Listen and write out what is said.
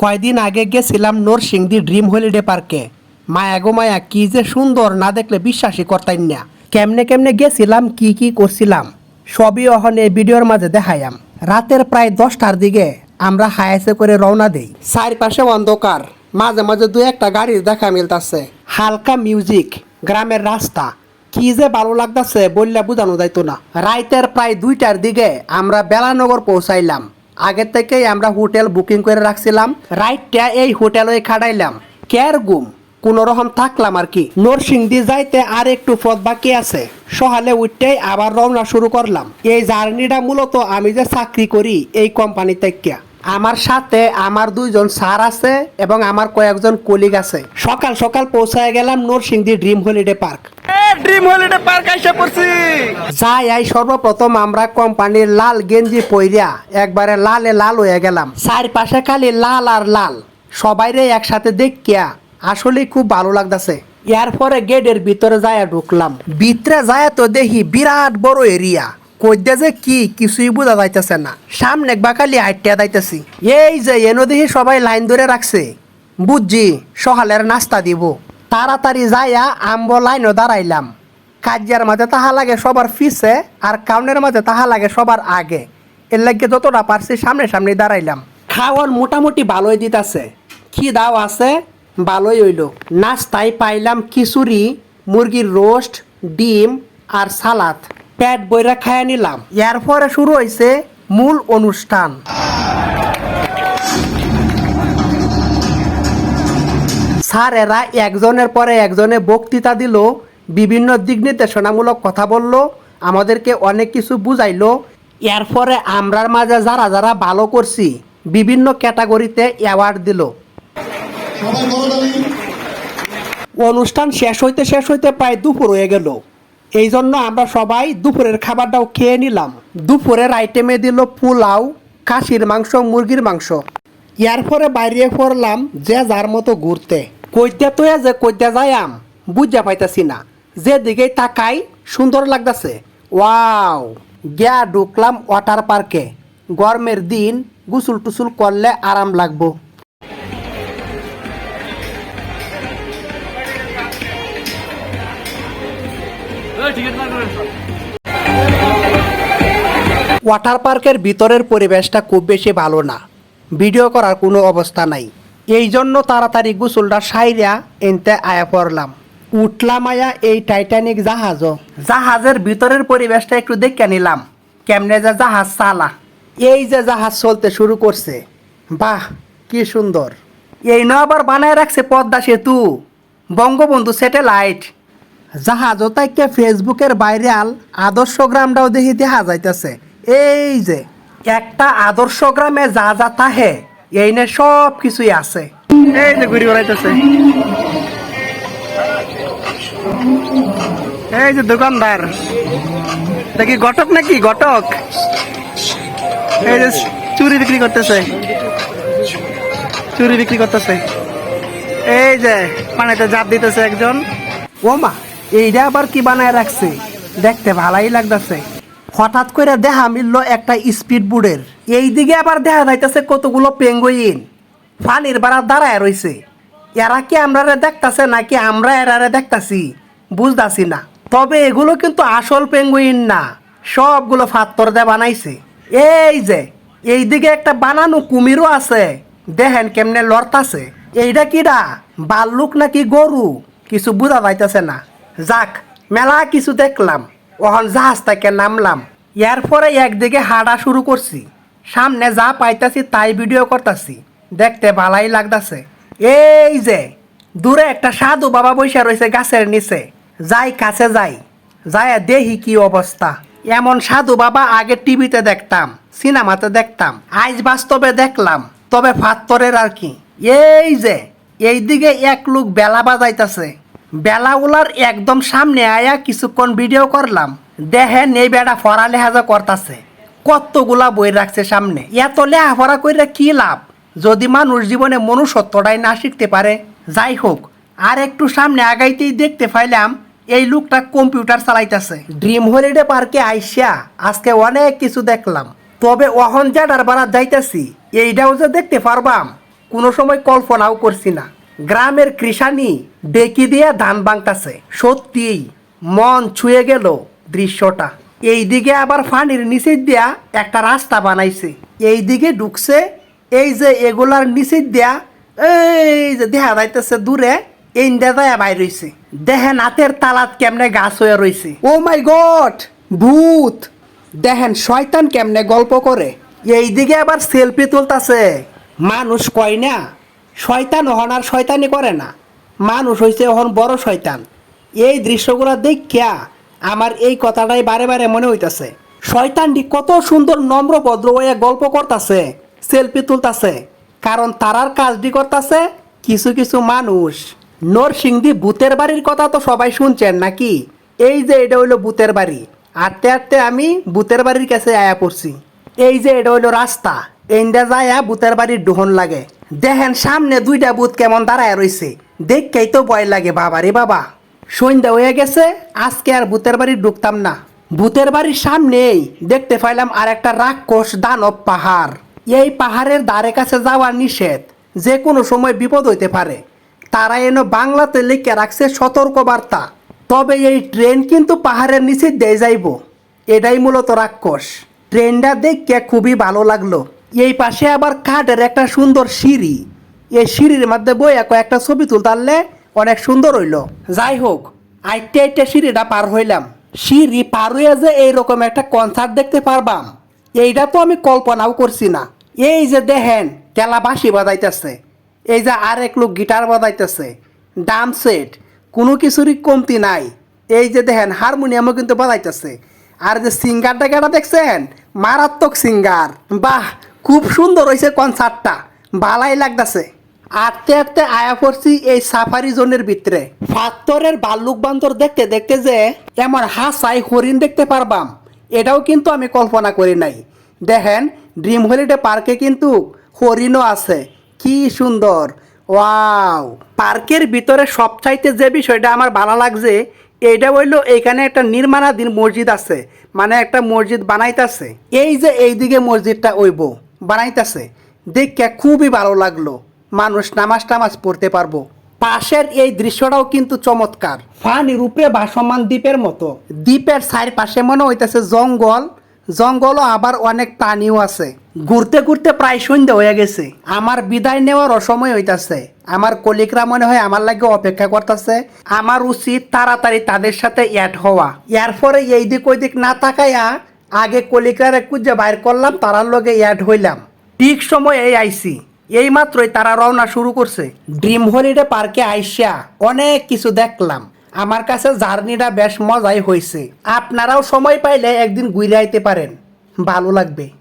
কয়দিন আগে গেছিলাম নরসিংদী ড্রিম হলিডে পার্কে। মায়া গো মায়া, কি যে সুন্দর, না দেখলে বিশ্বাসই করতাই না। কেমনে কেমনে গেছিলাম, কি কি করছিলাম, সবই অহন এই ভিডিওর মাঝে দেখাইয়াম। রাতের প্রায় দশটার দিকে আমরা হায়াসে করে রওনা দেই। চারপাশে অন্ধকার, মাঝে মাঝে দু একটা গাড়ির দেখা মিলতাছে। হালকা মিউজিক, গ্রামের রাস্তা। কি যে ভালো লাগতাছে, বললে বোঝানো যাইতো না। রাইতের প্রায় দুইটার দিকে আমরা বেলানগর পৌঁছাইলাম। আগে থেকেই আমরা হোটেল বুকিং করে রাখছিলাম। রাইটটা এই হোটেলে খাটাইলাম। কেয়ার গুম? কোন রকম থাকলাম আর কি। নরসিংদী যাইতে আর একটু পথ বাকি আছে। সকালে উঠতেই আবার রওনা শুরু করলাম। এই জার্নিটা মূলত আমি যে চাকরি করি এই কোম্পানি থেকে। আমার সাথে আমার দুইজন স্যার আছে এবং আমার কয়েকজন কলিগ আছে। সকাল সকাল পৌঁছায় গেলাম Narsingdi dream holiday park. Dream holiday park আইসা পড়ছি। যাই, আই সর্বপ্রথম আমরা কোম্পানির লাল গেঞ্জি পইরা একবারে লালে লাল হয়ে গেলাম। চারপাশে খালি লাল আর লাল। সবাইরে একসাথে দেখিয়া আসলে খুব ভালো লাগতাছে। এর পরে গেটের ভিতরে যায় ঢুকলাম। ভিতরে যায় তো দেখি বিরাট বড় এরিয়া। কইতে যে কি, কিছুই বোঝা যাইতেছে না। সামনে একবার খালি হাইটিয়া যাইতেছি। এই যে, এনো দেখি সবাই লাইন ধরে রাখছে। বুঝছি, সকালের নাস্তা দিব। তাড়াতাড়ি যাইয়া আম্ব লাইনও দাঁড়াইলাম। কাজিয়ার মাঝে তাহা লাগে সবার ফিসে আর কাউনের মাঝে তাহা লাগে সবার আগে। এর লাগে যতটা পারছি সামনে সামনে দাঁড়াইলাম। খাওয়ার মোটামুটি ভালোই দিতাছে। কি দাও আছে, ভালোই হইল। নাস্তায় পাইলাম খিচুড়ি, মুরগির রোস্ট, ডিম আর সালাদ। পেট বইরা খাইয়া নিলাম। এর পরে শুরু হয়েছে মূল অনুষ্ঠান। স্যারেরা একজনের পরে একজনে বক্তৃতা দিল, বিভিন্ন দিক নির্দেশনামূলক কথা বলল, আমাদেরকে অনেক কিছু বুঝাইলো। এরপরে আমরার মাঝে যারা যারা ভালো করছি, বিভিন্ন ক্যাটাগরিতে অ্যাওয়ার্ড দিল। অনুষ্ঠান শেষ হইতে শেষ হইতে প্রায় দুপুর হয়ে গেল। এই জন্য আমরা সবাই দুপুরের খাবারটাও খেয়ে নিলাম। দুপুরের আইটেমে দিল পোলাও, খাসির মাংস, মুরগির মাংস। ইয়ার পরে বাইরে পড়লাম যে যার মতো ঘুরতে। কইতে তো যে কইতে যাইয়াম বুঝা পাইতাছি না। যেদিকে তাকাই সুন্দর লাগতাছে। ওয়াও গিয়া ঢুকলাম ওয়াটার পার্কে। গরমের দিন গুসুল টুসুল করলে আরাম লাগবো। ওয়াটার পার্কের ভিতরের পরিবেশটা খুব বেশি ভালো না। ভিডিও করার কোনো অবস্থা নাই। এই জন্য তাড়াতাড়ি গোসলটা সাইরা এনতে আয়া পড়লাম। উঠলাম আয়া এই টাইটানিক জাহাজও। জাহাজের ভিতরের পরিবেশটা একটু দেখে নিলাম। কেমনে যে জাহাজ চালা। এই যে জাহাজ চলতে শুরু করছে। বাহ কি সুন্দর। এই ন আবার বানায় রাখছে পদ্মা সেতু। বঙ্গবন্ধু স্যাটেলাইট। জাহাজও তাইকে ফেসবুকের ভাইরাল আদর্শ গ্রামটাও দেখি দেখা যাইতেছে। এই যে। একটা আদর্শ গ্রামে যা যা তাহে। এই নে সব কিছুই আছে। এই যে ঘুরি বেড়াইতেছে এই যে দোকানদার। দেখি ঘটক নাকি? ঘটক। এই যে চুরি বিক্রি করতেছে। চুরি বিক্রি করতেছে। এই যে পানিতে জাপ দিতেছে একজন। ও মা, এইটা আবার কি বানায় রাখছে? দেখতে ভালাই লাগতেছে। হঠাৎ করে দেখা মিলল একটা স্পিড বোর্ডের এই দিকে আবার দেখা যাইতেছে কতগুলো পেঙ্গুইন। পানির বাড়া দাঁড়ায় রইছে। এরা কি আমরা দেখতাছে নাকি আমরা এরারে দেখতাছি? বুঝতাছি না। তবে এগুলো কিন্তু আসল পেঙ্গুইন না। সবগুলো ফাত্তর দিয়ে বানাইছে। এই যে, এইদিকে একটা বানানো কুমিরও আছে। দেখেন কেমনে লড়তাছে। এইটা কিডা? বাল্লুক নাকি গরু? কিছু বোঝা যাইতেছে না। যাক, মেলা কিছু দেখলাম। ওখান জাহাজ থেকে নামলাম। এর পরে একদিকে হাঁটা শুরু করছি। সামনে যা পাইতাছি তাই ভিডিও করতাছি। দেখতে ভালাই লাগতাছে। এই যে, দূরে একটা সাধু বাবা বৈশা রয়েছে গাছের নিচে। যাই কাছে যাই। যায় দেহি কি অবস্থা। এমন সাধু বাবা আগে টিভিতে দেখতাম, সিনেমাতে দেখতাম, আজ বাস্তবে দেখলাম। তবে ফাত্তরের আর কি। এই যে, এইদিকে এক লোক বেলা বাজাইতাছে। বেলা উলার একদম সামনে আয়া কিছুক্ষণ ভিডিও করলাম। দেখেন এই বেড়া ফরা লেহাজা করতাছে। কতগুলা বই রাখছে সামনে? এত লেহাফড়া কইরা কি লাভ? যদি মানুষ জীবনে মনুষ্যত্বটাই না শিখতে পারে, যাই হোক, আর একটু সামনে আগাইতেই দেখতে পাইলাম এই লোকটা কম্পিউটার চালাইতেছে। ড্রিম হলিডে পার্কে আইসা আজকে অনেক কিছু দেখলাম। তবে অহন জাডার বাড়া যাইতেছি এইটাও যে দেখতে পারবাম, কোনো সময় কল্পনাও করছি না। গ্রামের কৃষানি ডেকি দিয়ে ধান বাংতাছে। সত্যিই মন ছুঁয়ে গেল দৃশ্যটা। এইদিকে আবার ফানির নিচে দিয়া একটা রাস্তা বানাইছে। এইদিকে ঢুকছে, এই যে এগুলার নিচে দিয়া, এই যে দেখা যাইতেছে দূরে এই যায় বাইর রইছে দেখেন হাতের তালাত কেমনে গাছ হয়ে রইছে। ও মাই গড, ভূত! দেখেন শয়তান কেমনে গল্প করে। এইদিকে আবার সেলফি তুলতাছে। মানুষ কয় না, শয়তান হন আর শয়তানি করে না। মানুষ হইছে হন বড় শয়তান। এই দৃশ্যগুলো দেখিয়া আমার এই কথাটাই বারে বারে মনে হইতাছে। শয়তানটি কত সুন্দর নম্র ভদ্র হয়ে গল্প করতাছে সেলফি তুলতাছে, কারণ তারার কাজটি করতাছে কিছু কিছু মানুষ। নরসিংদী ভূতের বাড়ির কথা তো সবাই শুনছেন নাকি? এই যে এটা হইল ভূতের বাড়ি আটতে আটতে আমি ভূতের বাড়ির কাছে আয়া পড়ছি। এই যে এটা হইল রাস্তা এইটা যায়া ভূতের বাড়ির ডোহন লাগে। দেখেন সামনে দুইটা ভূত কেমন দাঁড়ায় রইছে দেখকেই তো ভয় লাগে বাবা রে বাবা। সন্ধ্যা হয়ে গেছে, আজকে আর ভূতের বাড়ি ঢুকতাম না। ভূতের বাড়ির সামনেই দেখতে পাইলাম আর একটা রাক্ষস দানব পাহাড়। এই পাহাড়ের দ্বারে কাছে যাওয়ার নিষেধ, যে কোনো সময় বিপদ হইতে পারে। তারা এনে বাংলাতে লিখে রাখছে সতর্ক বার্তা তবে এই ট্রেন কিন্তু পাহাড়ের নিচে দিয়ে যাইব। এটাই মূলত রাক্ষস। ট্রেনটা দেখে খুবই ভালো লাগল। এই পাশে আবার কাঠের একটা সুন্দর সিঁড়ি। এই সিঁড়ির মধ্যে বইয়া কয়েকটা ছবি তুলতারলে অনেক সুন্দর হইল। যাই হোক আইটে আইটে সিঁড়িটা পার হইলাম। সিঁড়ি পার হইয়া যে এইরকম একটা কনসার্ট দেখতে পারবাম, এইটা তো আমি কল্পনাও করছি না। এই যে দেখেন, কেলা বাঁশি বাজাইতেছে, এই যে আরেক লোক গিটার বাজাইতেছে ডাম সেট কোনো কিছুরই কমতি নাই। এই যে দেখেন, হারমোনিয়ামও কিন্তু বাজাইতেছে। আর যে সিঙ্গারটা কেটা দেখছেন? মারাত্মক সিঙ্গার বাহ, খুব সুন্দর হয়েছে কনসার্টটা ভালাই লাগতেছে। আটতে আটতে আয়া পড়ছি এই সাফারি জোনের ভিতরে। ফাত্তরের বাল্লুক বান্দর দেখতে দেখতে যে এমন হাসাই হরিণ দেখতে পারবাম। এটাও কিন্তু আমি কল্পনা করি নাই। দেখেন, ড্রিম হলিডে পার্কে কিন্তু হরিণও আছে। কি সুন্দর। ওয়াও। পার্কের ভিতরে সবচাইতে যে বিষয়টা আমার ভালো লাগছে, এইটা হইল এখানে একটা নির্মাণাধীন মসজিদ আছে। মানে একটা মসজিদ বানাইতাছে। এই যে এইদিকে মসজিদটা ওইব বানাইতাছে। দেখে খুবই ভালো লাগল। মানুষ নামাজ টামাজ পড়তে পারব। পাশের এই দৃশ্যটাও কিন্তু চমৎকার। ফানির উপরে ভাসমান দ্বীপের মতো। দ্বীপের চারপাশে মনে হইতেছে জঙ্গল। জঙ্গলও আবার অনেক প্রাণীও আছে। ঘুরতে ঘুরতে প্রায় সন্ধ্যা হয়ে গেছে। আমার বিদায় নেওয়ার অসময় হইতাছে। আমার কলিকরা মনে হয় আমার লাগে অপেক্ষা করতেছে। আমার উচিত তাড়াতাড়ি তাদের সাথে অ্যাড হওয়া। এর পরে এই দিক ওই দিক না তাকাইয়া আগে কলিকরারে খুঁজে বাইর করলাম, তারার লগে অ্যাড হইলাম। ঠিক সময় এই আইসি এই মাত্রই তারা রওনা শুরু করছে। ড্রিম হলিডে পার্কে আইসা অনেক কিছু দেখলাম। আমার কাছে জার্নিটা বেশ মজাই হয়েছে। আপনারাও সময় পাইলে একদিন ঘুরে আইতে পারেন। ভালো লাগবে।